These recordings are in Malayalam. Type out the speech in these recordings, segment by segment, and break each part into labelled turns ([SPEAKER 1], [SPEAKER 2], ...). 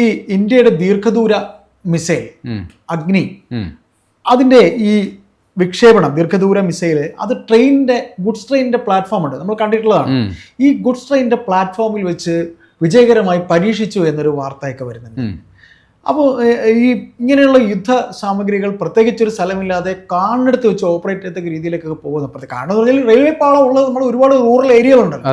[SPEAKER 1] ഈ ഇന്ത്യയുടെ ദീർഘദൂര മിസൈൽ അഗ്നി അതിന്റെ ഈ വിക്ഷേപണം ദീർഘദൂര മിസൈൽ അത് ട്രെയിനിന്റെ ഗുഡ്സ് ട്രെയിനിന്റെ പ്ലാറ്റ്ഫോം ഉണ്ട്. നമ്മൾ കണ്ടിട്ടുള്ളതാണ്. ഈ ഗുഡ്സ് ട്രെയിനിന്റെ പ്ലാറ്റ്ഫോമിൽ വെച്ച് വിജയകരമായി പരീക്ഷിച്ചു എന്നൊരു വാർത്തയൊക്കെ വരുന്നുണ്ട്. അപ്പോൾ ഈ ഇങ്ങനെയുള്ള യുദ്ധ സാമഗ്രികൾ പ്രത്യേകിച്ച് ഒരു സ്ഥലമില്ലാതെ കാണെടുത്ത് വെച്ച് ഓപ്പറേറ്റ് ചെയ്ത രീതിയിലേക്കൊക്കെ പോകുന്നു കാരണം എന്ന് പറഞ്ഞാൽ റെയിൽവേ പാളം ഉള്ളത് നമ്മൾ ഒരുപാട് റൂറൽ ഏരിയകളുണ്ടല്ലോ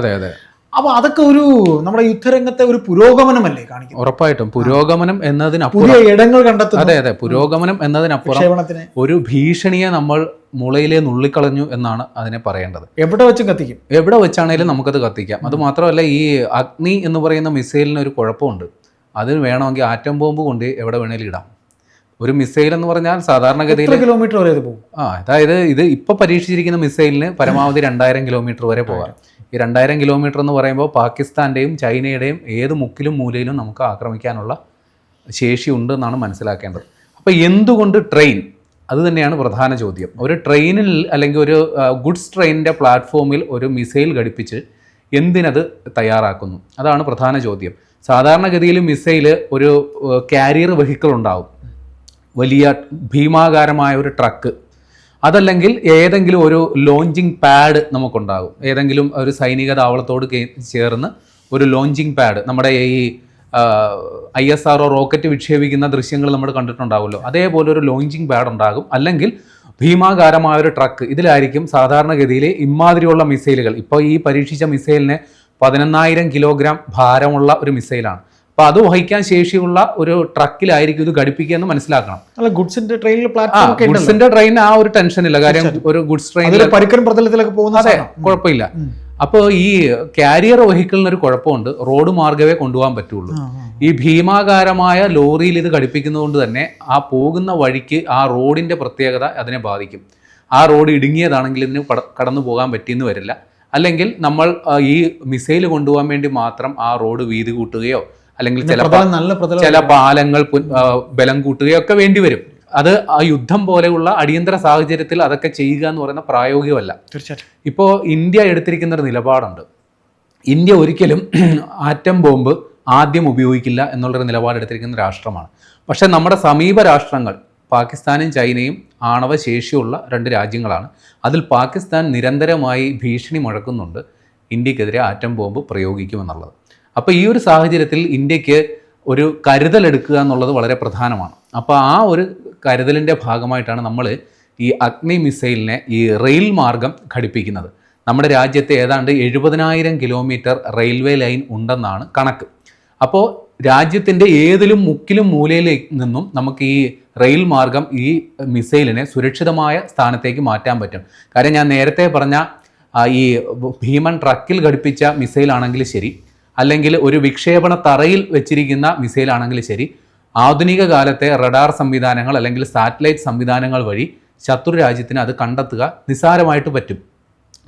[SPEAKER 1] അപ്പോൾ അതൊക്കെ ഒരു നമ്മുടെ യുദ്ധരംഗത്തെ ഒരു പുരോഗമനമല്ലേ കാണിക്കുന്നത്?
[SPEAKER 2] ഉറപ്പായിട്ടും. പുരോഗമനം എന്നതിനപ്പുറം
[SPEAKER 1] പുതിയ ഇടങ്ങൾ കണ്ടെത്തുന്നു.
[SPEAKER 2] അതെ അതെ. പുരോഗമനം എന്നതിനപ്പുറം ഒരു ഭീഷണിയെ നമ്മൾ മുളയിലെ നുള്ളിക്കളഞ്ഞു എന്നാണ് അതിനെ പറയേണ്ടത്.
[SPEAKER 1] എവിടെ വെച്ചും കത്തിക്കും.
[SPEAKER 2] എവിടെ വെച്ചാണേലും നമുക്കത് കത്തിക്കാം. അത് മാത്രമല്ല ഈ അഗ്നി എന്ന് പറയുന്ന മിസൈലിന് ഒരു കുഴപ്പമുണ്ട്. അതിന് വേണമെങ്കിൽ ആറ്റം ബോംബ് കൊണ്ട് എവിടെ വേണേലും ഇടാം. ഒരു മിസൈൽ എന്ന് പറഞ്ഞാൽ സാധാരണഗതിയിൽ
[SPEAKER 1] കിലോമീറ്റർ വരെ പോകും?
[SPEAKER 2] ആ അതായത് ഇത് ഇപ്പൊ പരീക്ഷിച്ചിരിക്കുന്ന മിസൈലിന് പരമാവധി രണ്ടായിരം കിലോമീറ്റർ വരെ പോകാം. ഈ രണ്ടായിരം കിലോമീറ്റർ എന്ന് പറയുമ്പോൾ പാകിസ്ഥാന്റെയും ചൈനയുടെയും ഏത് മുക്കിലും മൂലയിലും നമുക്ക് ആക്രമിക്കാനുള്ള ഉണ്ട് എന്നാണ് മനസ്സിലാക്കേണ്ടത്. അപ്പോൾ എന്തുകൊണ്ട് ട്രെയിൻ? അത് തന്നെയാണ് പ്രധാന ചോദ്യം. ഒരു ട്രെയിനിൽ അല്ലെങ്കിൽ ഒരു ഗുഡ്സ് ട്രെയിനിന്റെ പ്ലാറ്റ്ഫോമിൽ ഒരു മിസൈൽ ഘടിപ്പിച്ച് എന്തിനത് തയ്യാറാക്കുന്നു? അതാണ് പ്രധാന ചോദ്യം. സാധാരണഗതിയിൽ മിസൈൽ ഒരു കാരിയർ വെഹിക്കിൾ ഉണ്ടാവും. വലിയ ഭീമാകാരമായ ഒരു ട്രക്ക് അതല്ലെങ്കിൽ ഏതെങ്കിലും ഒരു ലോഞ്ചിങ് പാഡ് നമുക്കുണ്ടാകും. ഏതെങ്കിലും ഒരു സൈനിക താവളത്തോട് ചേർന്ന് ഒരു ലോഞ്ചിങ് പാഡ് നമ്മുടെ ഈ ഐ എസ് ആർ റോക്കറ്റ് വിക്ഷേപിക്കുന്ന ദൃശ്യങ്ങൾ നമ്മൾ കണ്ടിട്ടുണ്ടാവുമല്ലോ. അതേപോലെ ഒരു ലോഞ്ചിങ് പാഡ് ഉണ്ടാകും. അല്ലെങ്കിൽ ഭീമാകാരമായ ഒരു ട്രക്ക് ഇതിലായിരിക്കും സാധാരണഗതിയിൽ ഇമാതിരിയുള്ള മിസൈലുകൾ ഇപ്പോൾ ഈ പരീക്ഷിച്ച മിസൈലിന് പതിനൊന്നായിരം കിലോഗ്രാം ഭാരമുള്ള ഒരു മിസൈലാണ് അപ്പോൾ അത് വഹിക്കാൻ ശേഷിയുള്ള ഒരു ട്രക്കിലായിരിക്കും ഇത് ഘടിപ്പിക്കുക എന്ന് മനസ്സിലാക്കണം.
[SPEAKER 1] അല്ല ഗുഡ്സിന്റെ ട്രെയിനിൽ
[SPEAKER 2] ഗുഡ്സിന്റെ ട്രെയിൻ ആ ഒരു ടെൻഷൻ ഇല്ല. കാര്യം ഒരു ഗുഡ്സ് ട്രെയിൻ
[SPEAKER 1] അതിൽ പ്രതലത്തിലൊക്കെ പോകുന്ന
[SPEAKER 2] അതെ. കുഴപ്പമില്ല. അപ്പോൾ ഈ കാരിയർ വെഹിക്കിളിന് ഒരു കുഴപ്പമുണ്ട്. റോഡ് മാർഗമേ കൊണ്ടുപോകാൻ പറ്റുള്ളൂ. ഈ ഭീമാകാരമായ ലോറിയിൽ ഇത് ഘടിപ്പിക്കുന്നതുകൊണ്ട് തന്നെ ആ പോകുന്ന വഴിക്ക് ആ റോഡിന്റെ പ്രത്യേകത അതിനെ ബാധിക്കും. ആ റോഡ് ഇടുങ്ങിയതാണെങ്കിൽ ഇതിന് കടന്നു പോകാൻ പറ്റിയെന്ന് വരില്ല. അല്ലെങ്കിൽ നമ്മൾ ഈ മിസൈൽ കൊണ്ടുപോകാൻ വേണ്ടി മാത്രം ആ റോഡ് വീതി കൂട്ടുകയോ അല്ലെങ്കിൽ ചില ചില പാലങ്ങൾ ബലം കൂട്ടുകയോ ഒക്കെ വേണ്ടി വരും. അത് ആ യുദ്ധം പോലെയുള്ള അടിയന്തര സാഹചര്യത്തിൽ അതൊക്കെ ചെയ്യുക എന്ന് പറയുന്ന പ്രായോഗികമല്ല.
[SPEAKER 1] തീർച്ചയായിട്ടും.
[SPEAKER 2] ഇപ്പോൾ ഇന്ത്യ എടുത്തിരിക്കുന്ന ഒരു നിലപാടുണ്ട്. ഇന്ത്യ ഒരിക്കലും ആറ്റം ബോംബ് ആദ്യം ഉപയോഗിക്കില്ല എന്നുള്ളൊരു നിലപാടെടുത്തിരിക്കുന്ന രാഷ്ട്രമാണ്. പക്ഷേ നമ്മുടെ സമീപ രാഷ്ട്രങ്ങൾ പാകിസ്ഥാനും ചൈനയും ആണവ ശേഷിയുള്ള രണ്ട് രാജ്യങ്ങളാണ്. അതിൽ പാകിസ്ഥാൻ നിരന്തരമായി ഭീഷണി മുഴക്കുന്നുണ്ട്. ഇന്ത്യക്കെതിരെ ആറ്റം ബോംബ് പ്രയോഗിക്കുമെന്നുള്ളത്. അപ്പോൾ ഈ ഒരു സാഹചര്യത്തിൽ ഇന്ത്യയ്ക്ക് ഒരു കരുതലെടുക്കുക എന്നുള്ളത് വളരെ പ്രധാനമാണ്. അപ്പോൾ ആ ഒരു കരുതലിന്റെ ഭാഗമായിട്ടാണ് നമ്മൾ ഈ അഗ്നി മിസൈലിനെ ഈ റെയിൽ മാർഗം ഘടിപ്പിക്കുന്നത്. നമ്മുടെ രാജ്യത്തെ ഏതാണ്ട് എഴുപതിനായിരം കിലോമീറ്റർ റെയിൽവേ ലൈൻ ഉണ്ടെന്നാണ് കണക്ക്. അപ്പോൾ രാജ്യത്തിന്റെ ഏതിലും മുക്കിലും മൂലയിലേക്ക് നിന്നും നമുക്ക് ഈ റെയിൽ മാർഗം ഈ മിസൈലിനെ സുരക്ഷിതമായ സ്ഥാനത്തേക്ക് മാറ്റാൻ പറ്റും. കാര്യം ഞാൻ നേരത്തെ പറഞ്ഞ ഈ ഭീമൻ ട്രക്കിൽ ഘടിപ്പിച്ച മിസൈലാണെങ്കിൽ ശരി അല്ലെങ്കിൽ ഒരു വിക്ഷേപണ തറയിൽ വെച്ചിരിക്കുന്ന മിസൈൽ ആണെങ്കിൽ ശരി ആധുനിക കാലത്തെ റഡാർ സംവിധാനങ്ങൾ അല്ലെങ്കിൽ സാറ്റലൈറ്റ് സംവിധാനങ്ങൾ വഴി ശത്രു രാജ്യത്തിന് അത് കണ്ടെത്തുക നിസ്സാരമായിട്ട് പറ്റും.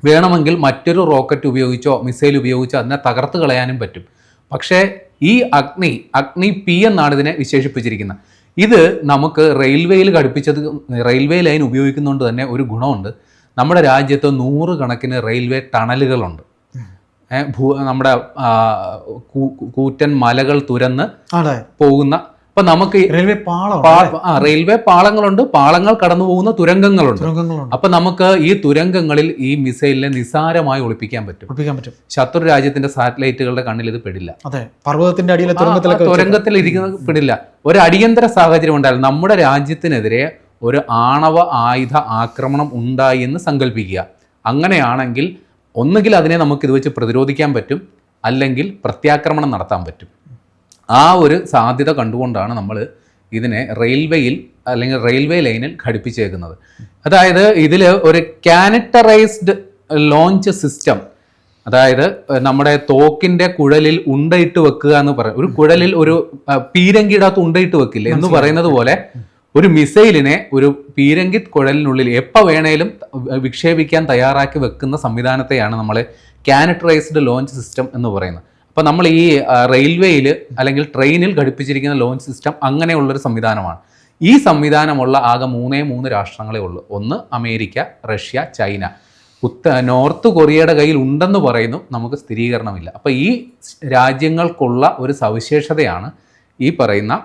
[SPEAKER 2] വേണമെങ്കിൽ മറ്റൊരു റോക്കറ്റ് ഉപയോഗിച്ചോ മിസൈൽ ഉപയോഗിച്ചോ അതിനെ തകർത്ത് കളയാനും പറ്റും. പക്ഷേ ഈ അഗ്നി അഗ്നി പി എന്നാണ് ഇതിനെ വിശേഷിപ്പിച്ചിരിക്കുന്നത്. ഇത് നമുക്ക് റെയിൽവേയിൽ ഘടിപ്പിച്ചത് റെയിൽവേ ലൈൻ ഉപയോഗിക്കുന്നതുകൊണ്ട് തന്നെ ഒരു ഗുണമുണ്ട്. നമ്മുടെ രാജ്യത്ത് നൂറുകണക്കിന് റെയിൽവേ ടണലുകളുണ്ട് ഭൂ നമ്മുടെ കൂറ്റൻ മലകൾ തുരന്ന് പോകുന്ന അപ്പൊ നമുക്ക്
[SPEAKER 1] റെയിൽവേ പാളം
[SPEAKER 2] ആ, റെയിൽവേ പാളങ്ങളുണ്ട് പാളങ്ങൾ കടന്നു പോകുന്ന തുരങ്കങ്ങളുണ്ട്. അപ്പൊ നമുക്ക് ഈ തുരങ്കങ്ങളിൽ ഈ മിസൈലിനെ നിസാരമായി ഒളിപ്പിക്കാൻ പറ്റും.
[SPEAKER 1] ഒളിപ്പിക്കാൻ പറ്റും.
[SPEAKER 2] ശത്രു രാജ്യത്തിന്റെ സാറ്റലൈറ്റുകളുടെ കണ്ണിൽ ഇത് പെടില്ല.
[SPEAKER 1] അതെ. പർവതത്തിന്റെ അടിയിലെ
[SPEAKER 2] തുരങ്കത്തിൽ തുരങ്കത്തിൽ ഇരിക്കുന്ന പെടില്ല. ഒരു അടിയന്തര സാഹചര്യം ഉണ്ടായാലും നമ്മുടെ രാജ്യത്തിനെതിരെ ഒരു ആണവ ആയുധ ആക്രമണം ഉണ്ടായി എന്ന് സങ്കല്പിക്കുക. അങ്ങനെയാണെങ്കിൽ ഒന്നുകിൽ അതിനെ നമുക്ക് ഇത് വെച്ച് പ്രതിരോധിക്കാൻ പറ്റും അല്ലെങ്കിൽ പ്രത്യാക്രമണം നടത്താൻ പറ്റും. ആ ഒരു സാധ്യത കണ്ടുകൊണ്ടാണ് നമ്മൾ ഇതിനെ റെയിൽവേയിൽ അല്ലെങ്കിൽ റെയിൽവേ ലൈനിൽ ഘടിപ്പിച്ചേക്കുന്നത്. അതായത് ഇതിൽ ഒരു കാനറ്ററൈസ്ഡ് ലോഞ്ച് സിസ്റ്റം അതായത് നമ്മുടെ തോക്കിന്റെ കുഴലിൽ ഉണ്ടയിട്ട് വെക്കുക എന്ന് പറയും ഒരു കുഴലിൽ ഒരു പീരങ്കിയുടെ അകത്ത് ഉണ്ടയിട്ട് വെക്കില്ല എന്ന് പറയുന്നത് പോലെ ഒരു മിസൈലിനെ ഒരു പീരങ്കിത് കുഴലിനുള്ളിൽ എപ്പോൾ വേണേലും വിക്ഷേപിക്കാൻ തയ്യാറാക്കി വെക്കുന്ന സംവിധാനത്തെയാണ് നമ്മൾ കാനറ്ററൈസ്ഡ് ലോഞ്ച് സിസ്റ്റം എന്ന് പറയുന്നത്. അപ്പോൾ നമ്മൾ ഈ റെയിൽവേയിൽ അല്ലെങ്കിൽ ട്രെയിനിൽ ഘടിപ്പിച്ചിരിക്കുന്ന ലോഞ്ച് സിസ്റ്റം അങ്ങനെയുള്ളൊരു സംവിധാനമാണ്. ഈ സംവിധാനമുള്ള ആകെ മൂന്നേ മൂന്ന് രാഷ്ട്രങ്ങളേ ഉള്ളൂ. ഒന്ന് അമേരിക്ക റഷ്യ ചൈന. ഉത്ത നോർത്ത് കൊറിയയുടെ കയ്യിൽ ഉണ്ടെന്ന് പറയുന്നു. നമുക്ക് സ്ഥിരീകരണമില്ല. അപ്പോൾ ഈ രാജ്യങ്ങൾക്കുള്ള ഒരു സവിശേഷതയാണ് ഈ പറയുന്ന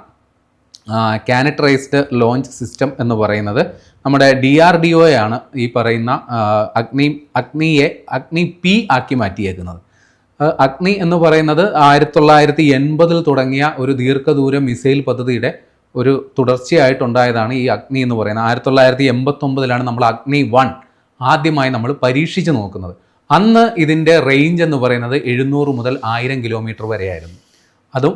[SPEAKER 2] കാനറ്ററൈസ്ഡ് ലോഞ്ച് സിസ്റ്റം എന്ന് പറയുന്നത് നമ്മുടെ ഡി ആർ ഡി ആണ് ഈ പറയുന്ന അഗ്നി അഗ്നിയെ അഗ്നി പി ആക്കി മാറ്റിയേക്കുന്നത്. അഗ്നി എന്ന് പറയുന്നത് ആയിരത്തി തൊള്ളായിരത്തി എൺപതിൽ തുടങ്ങിയ ഒരു ദീർഘദൂര മിസൈൽ പദ്ധതിയുടെ ഒരു തുടർച്ചയായിട്ടുണ്ടായതാണ് ഈ അഗ്നി എന്ന് പറയുന്നത്. ആയിരത്തി തൊള്ളായിരത്തി എൺപത്തൊമ്പതിലാണ് നമ്മൾ അഗ്നി വൺ ആദ്യമായി നമ്മൾ പരീക്ഷിച്ച് നോക്കുന്നത്. അന്ന് ഇതിന്റെ റേഞ്ച് എന്ന് പറയുന്നത് എഴുന്നൂറ് മുതൽ ആയിരം കിലോമീറ്റർ വരെയായിരുന്നു. അതും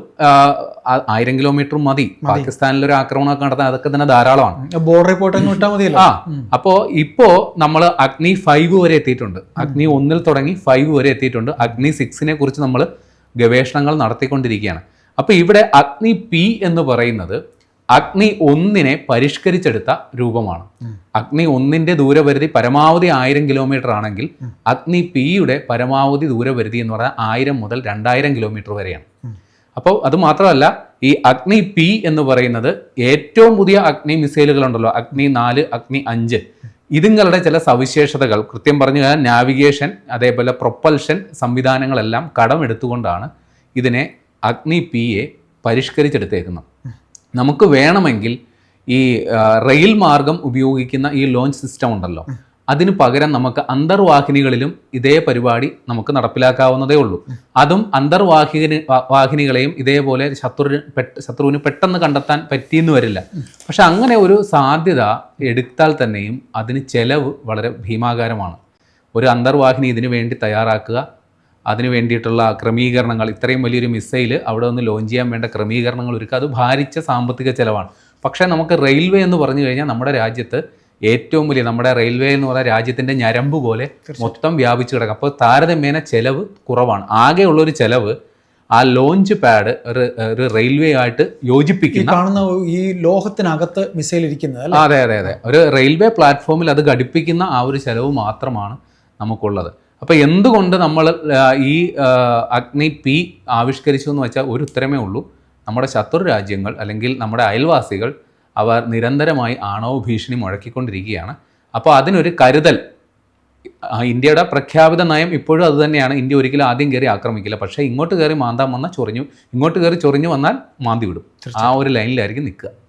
[SPEAKER 2] ആയിരം കിലോമീറ്റർ മതി. പാകിസ്ഥാനിൽ ഒരു ആക്രമണമൊക്കെ നടത്താൻ അതൊക്കെ തന്നെ ധാരാളമാണ്.
[SPEAKER 1] ബോർഡർ റിപ്പോർട്ട് വിട്ടാൽ
[SPEAKER 2] ആ അപ്പോ ഇപ്പോ നമ്മൾ അഗ്നി ഫൈവ് വരെ എത്തിയിട്ടുണ്ട്. അഗ്നി ഒന്നിൽ തുടങ്ങി ഫൈവ് വരെ എത്തിയിട്ടുണ്ട്. അഗ്നി സിക്സിനെ കുറിച്ച് നമ്മൾ ഗവേഷണങ്ങൾ നടത്തിക്കൊണ്ടിരിക്കുകയാണ്. അപ്പൊ ഇവിടെ അഗ്നി പി എന്ന് പറയുന്നത് അഗ്നി ഒന്നിനെ പരിഷ്കരിച്ചെടുത്ത രൂപമാണ്. അഗ്നി ഒന്നിന്റെ ദൂരപരിധി പരമാവധി ആയിരം കിലോമീറ്റർ ആണെങ്കിൽ അഗ്നി പിയുടെ പരമാവധി ദൂരപരിധി എന്ന് പറഞ്ഞാൽ ആയിരം മുതൽ രണ്ടായിരം കിലോമീറ്റർ വരെയാണ്. അപ്പോൾ അത് മാത്രമല്ല ഈ അഗ്നി പി എന്ന് പറയുന്നത് ഏറ്റവും പുതിയ അഗ്നി മിസൈലുകളുണ്ടല്ലോ അഗ്നി നാല് അഗ്നി അഞ്ച്. ഇതുങ്ങളുടെ ചില സവിശേഷതകൾ. കൃത്യം പറഞ്ഞു കഴിഞ്ഞാൽ നാവിഗേഷൻ അതേപോലെ പ്രൊപ്പൽഷൻ സംവിധാനങ്ങളെല്ലാം കടമെടുത്തുകൊണ്ടാണ് ഇതിനെ അഗ്നി പി എ പരിഷ്കരിച്ചെടുത്തേക്കുന്നത്. നമുക്ക് വേണമെങ്കിൽ ഈ റെയിൽ മാർഗം ഉപയോഗിക്കുന്ന ഈ ലോഞ്ച് സിസ്റ്റം ഉണ്ടല്ലോ. അതിന് പകരം നമുക്ക് അന്തർവാഹിനികളിലും ഇതേ പരിപാടി നമുക്ക് നടപ്പിലാക്കാവുന്നതേ ഉള്ളൂ. അതും അന്തർവാഹിനി വാഹിനികളെയും ഇതേപോലെ ശത്രു ശത്രുവിന് പെട്ടെന്ന് കണ്ടെത്താൻ പറ്റിയെന്ന് വരില്ല. പക്ഷെ അങ്ങനെ ഒരു സാധ്യത എടുത്താൽ തന്നെയും അതിന് ചെലവ് വളരെ ഭീമാകാരമാണ്. ഒരു അന്തർവാഹിനി ഇതിനു വേണ്ടി തയ്യാറാക്കുക അതിനു വേണ്ടിയിട്ടുള്ള ക്രമീകരണങ്ങൾ ഇത്രയും വലിയൊരു മിസൈൽ അവിടെ നിന്ന് ലോഞ്ച് ചെയ്യാൻ വേണ്ട ക്രമീകരണങ്ങൾ ഒരുക്കുക അത് ഭാരിച്ച സാമ്പത്തിക ചെലവാണ്. പക്ഷേ നമുക്ക് റെയിൽവേ എന്ന് പറഞ്ഞു കഴിഞ്ഞാൽ നമ്മുടെ രാജ്യത്ത് ഏറ്റവും വലിയ നമ്മുടെ റെയിൽവേ എന്ന് പറയുന്ന രാജ്യത്തിന്റെ ഞരമ്പ് പോലെ മൊത്തം വ്യാപിച്ചു കിടക്കും. അപ്പോൾ താരതമ്യേന ചെലവ് കുറവാണ്. ആകെയുള്ളൊരു ചെലവ് ആ ലോഞ്ച് പാഡ് ഒരു റെയിൽവേ ആയിട്ട് യോജിപ്പിക്കുന്ന
[SPEAKER 1] കാണുന്ന ഈ ലോഹത്തിനകത്ത് മിസൈൽ ഇരിക്കുന്നത്
[SPEAKER 2] അതെ അതെ അതെ. ഒരു റെയിൽവേ പ്ലാറ്റ്ഫോമിൽ അത് ഘടിപ്പിക്കുന്ന ആ ഒരു ചെലവ് മാത്രമാണ് നമുക്കുള്ളത്. അപ്പോൾ എന്തുകൊണ്ട് നമ്മൾ ഈ അഗ്നി പി ആവിഷ്കരിച്ചു എന്ന് വെച്ചാൽ ഒരു ഉത്തരമേ ഉള്ളൂ. നമ്മുടെ ശത്രു രാജ്യങ്ങൾ അല്ലെങ്കിൽ നമ്മുടെ അയൽവാസികൾ അവർ നിരന്തരമായി ആണവ ഭീഷണി മുഴക്കിക്കൊണ്ടിരിക്കുകയാണ്. അപ്പോൾ അതിനൊരു കരുതൽ. ഇന്ത്യയുടെ പ്രഖ്യാപിത നയം ഇപ്പോഴും അതുതന്നെയാണ് ഇന്ത്യ ഒരിക്കലും ആദ്യം കയറി ആക്രമിക്കില്ല. പക്ഷേ ഇങ്ങോട്ട് കയറി മാന്താൻ വന്നാൽ ചൊറിഞ്ഞു. ഇങ്ങോട്ട് കയറി ചൊറിഞ്ഞു വന്നാൽ മാന്തി വിടും. ആ ഒരു ലൈനിലായിരിക്കും നിൽക്കുക.